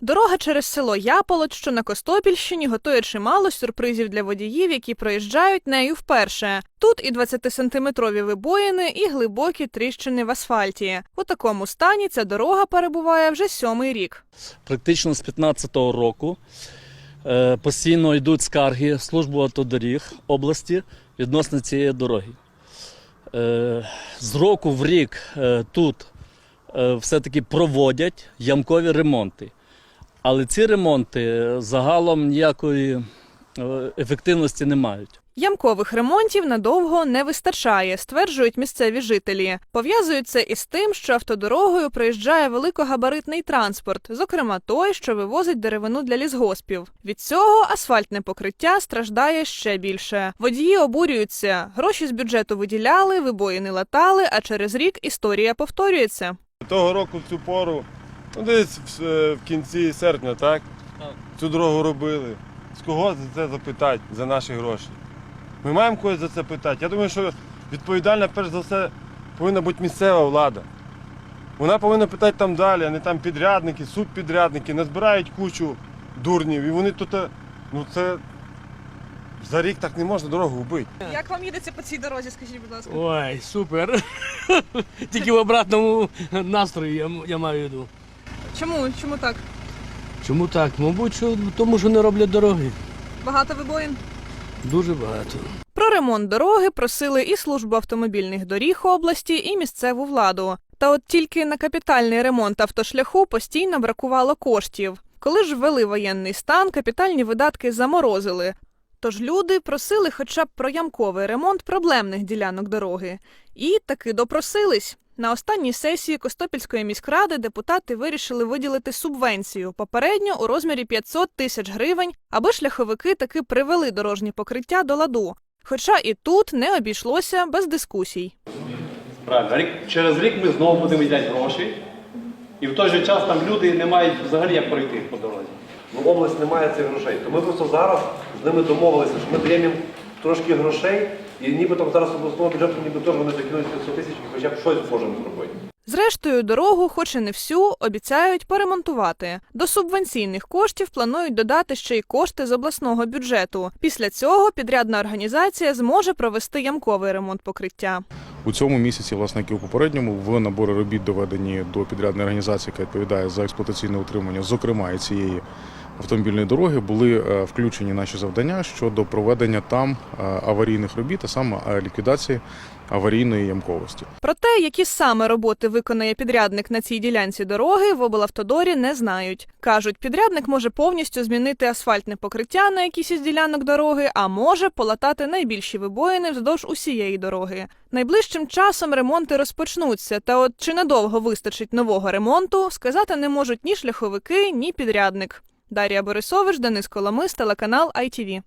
Дорога через село Яполот, що на Костопільщині, готує чимало сюрпризів для водіїв, які проїжджають нею вперше. Тут і 20-сантиметрові вибоїни, і глибокі тріщини в асфальті. У такому стані ця дорога перебуває вже сьомий рік. Практично з 15-го року е, постійно йдуть скарги службу автодоріг області відносно цієї дороги. Е, з року в рік е, тут все-таки проводять ямкові ремонти. Але ці ремонти е, загалом ніякої е, ефективності не мають. Ямкових ремонтів надовго не вистачає, стверджують місцеві жителі. Пов'язують це із тим, що автодорогою проїжджає великогабаритний транспорт, зокрема той, що вивозить деревину для лісгоспів. Від цього асфальтне покриття страждає ще більше. Водії обурюються. Гроші з бюджету виділяли, вибоїни латали, а через рік історія повторюється. Того року в цю пору, ну десь в, е, в кінці серпня, так? Так. Цю дорогу робили. З кого за це запитати за наші гроші? Ми маємо когось за це питати. Я думаю, що відповідальна, перш за все, повинна бути місцева влада. Вона повинна питати там далі, а не там підрядники, субпідрядники, назбирають кучу дурнів. І вони тут, е, ну це за рік так не можна дорогу вбити. Як вам їдеться по цій дорозі? Скажіть, будь ласка. Ой, супер. Тільки в обратному настрої я, я маю в виду. Чому? Чому так? Чому так? Мабуть, що тому що не роблять дороги. Багато вибоїн? Дуже багато. Про ремонт дороги просили і службу автомобільних доріг області, і місцеву владу. Та от тільки на капітальний ремонт автошляху постійно бракувало коштів. Коли ж ввели воєнний стан, капітальні видатки заморозили. Тож люди просили хоча б про ямковий ремонт проблемних ділянок дороги. І таки допросились. На останній сесії Костопільської міськради депутати вирішили виділити субвенцію попередньо у розмірі 500 тисяч гривень, аби шляховики таки привели дорожні покриття до ладу. Хоча і тут не обійшлося без дискусій. Правильно, рік, через рік ми знову будемо виділяти гроші, і в той же час там люди не мають взагалі як пройти по дорозі. Ну, область не має цих грошей. То ми просто зараз з ними домовилися, що ми даємо їм трошки грошей, і нібито зараз обласного бюджету ніби теж вони закинуть 500 тисяч і хоча б щось можемо зробити. Зрештою, дорогу, хоч і не всю, обіцяють поремонтувати. До субвенційних коштів планують додати ще й кошти з обласного бюджету. Після цього підрядна організація зможе провести ямковий ремонт покриття. У цьому місяці, власне, як і у попередньому, в набори робіт доведені до підрядної організації, яка відповідає за експлуатаційне утримання, зокрема і цієї автомобільної дороги, були е, включені наші завдання щодо проведення там е, аварійних робіт, а саме е, ліквідації аварійної ямковості. Про те, які саме роботи виконає підрядник на цій ділянці дороги, в облавтодорі не знають. Кажуть, підрядник може повністю змінити асфальтне покриття на якійсь із ділянок дороги, а може полатати найбільші вибоїни вздовж усієї дороги. Найближчим часом ремонти розпочнуться, та от чи надовго вистачить нового ремонту, сказати не можуть ні шляховики, ні підрядник. Дар'я Борисович, Денис Коломис, телеканал ITV.